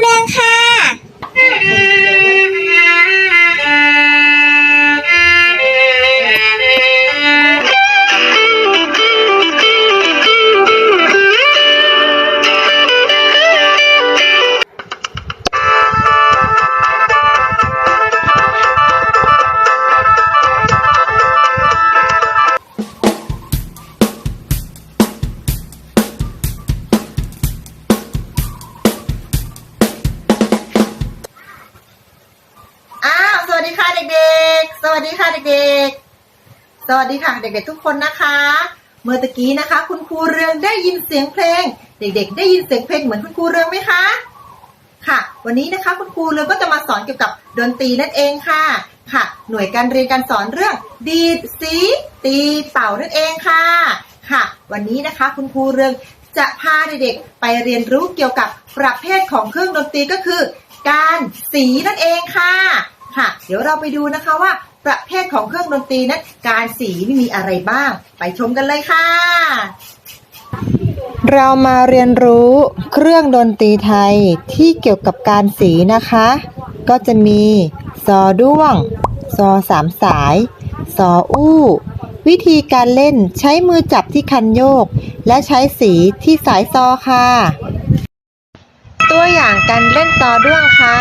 เรื เด็กๆ สวัสดีค่ะเด็กๆ สวัสดีค่ะเด็กๆทุกคนนะคะ เมื่อตะกี้นะคะ คุณครูเรืองได้ยินเสียงเพลง เด็ก ๆ ได้ยินเสียงเพลงเหมือนคุณครูเรืองไหมคะ ค่ะ วันนี้นะคะคุณครูเรืองก็จะมาสอนเกี่ยวกับดนตรีนั่นเองค่ะ ค่ะ หน่วยการเรียนการสอนเรื่องดีดสีตีเป่านั่นเองค่ะ ค่ะ วันนี้นะคะคุณครูเรืองจะพาเด็กๆไปเรียนรู้เกี่ยวกับประเภทของเครื่องดนตรีก็คือ การสีนั่นเองค่ะ ค่ะ เดี๋ยวเราไปดูนะคะว่า ประเภทของเครื่องดนตรีนั้นการสีมีอะไรบ้าง ไปชมกันเลยค่ะ เรามาเรียนรู้เครื่องดนตรีไทยที่เกี่ยวกับการสีนะคะ ก็จะมีซอด้วง ซอสามสาย ซออู้ วิธีการเล่นใช้มือจับที่คันโยก และใช้สีที่สายซอค่ะ ตัวอย่างการเล่นซอด้วงค่ะ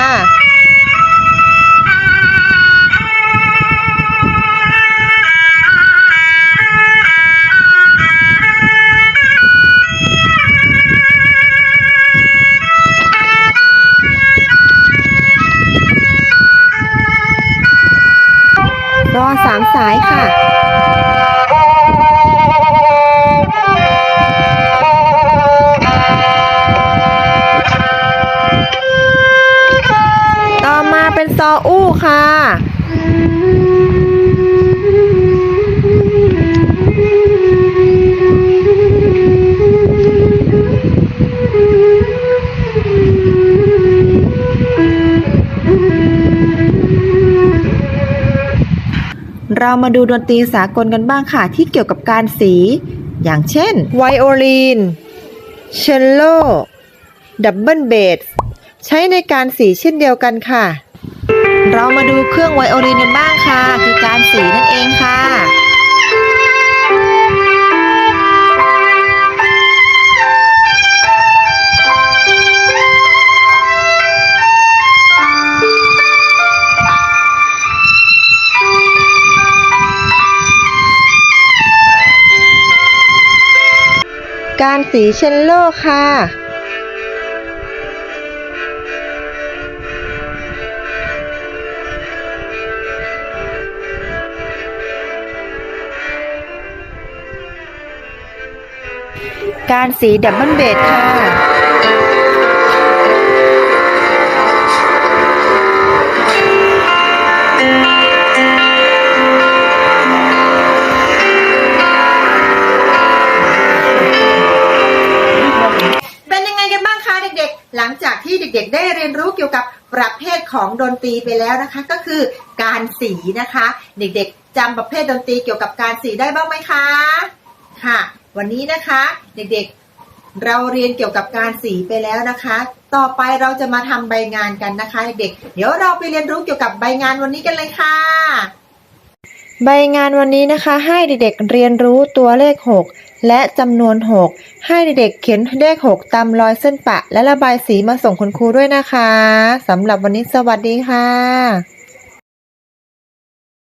ามสายค่ะต่อมาเป็นซออู้ค่ะ เรามาดูดนตรีสากลกันบ้างค่ะ ที่เกี่ยวกับการสี อย่างเช่น ไวโอลิน เชลโล ดับเบิลเบส ใช้ในการสีเช่นเดียวกันค่ะ เรามาดูเครื่องไวโอลินกันบ้างค่ะ คือการสีนั่นเองค่ะ การสีเชลโลค่ะ การสีดับเบิลเบดค่ะ หลังจากที่เด็กๆ ได้เรียนรู้เกี่ยวกับประเภทของดนตรีไปแล้วนะคะ ก็คือการสีนะคะ เด็กๆจำประเภทดนตรีเกี่ยวกับการสีได้บ้างไหมคะค่ะ วันนี้นะคะเด็กๆเราเรียนเกี่ยวกับการสีไปแล้วนะคะ ต่อไปเราจะมาทำใบงานกันนะคะ เด็กๆเดี๋ยวเราไปเรียนรู้เกี่ยวกับใบงานวันนี้กันเลยค่ะ ใบงานวันนี้นะคะให้เด็กๆเรียนรู้ตัวเลข 6 และจำนวน 6 ให้เด็กๆเขียนเลข 6 ตามรอยเส้นปะ และระบายสีมาส่งคุณครูด้วยนะคะสำหรับวันนี้สวัสดีค่ะ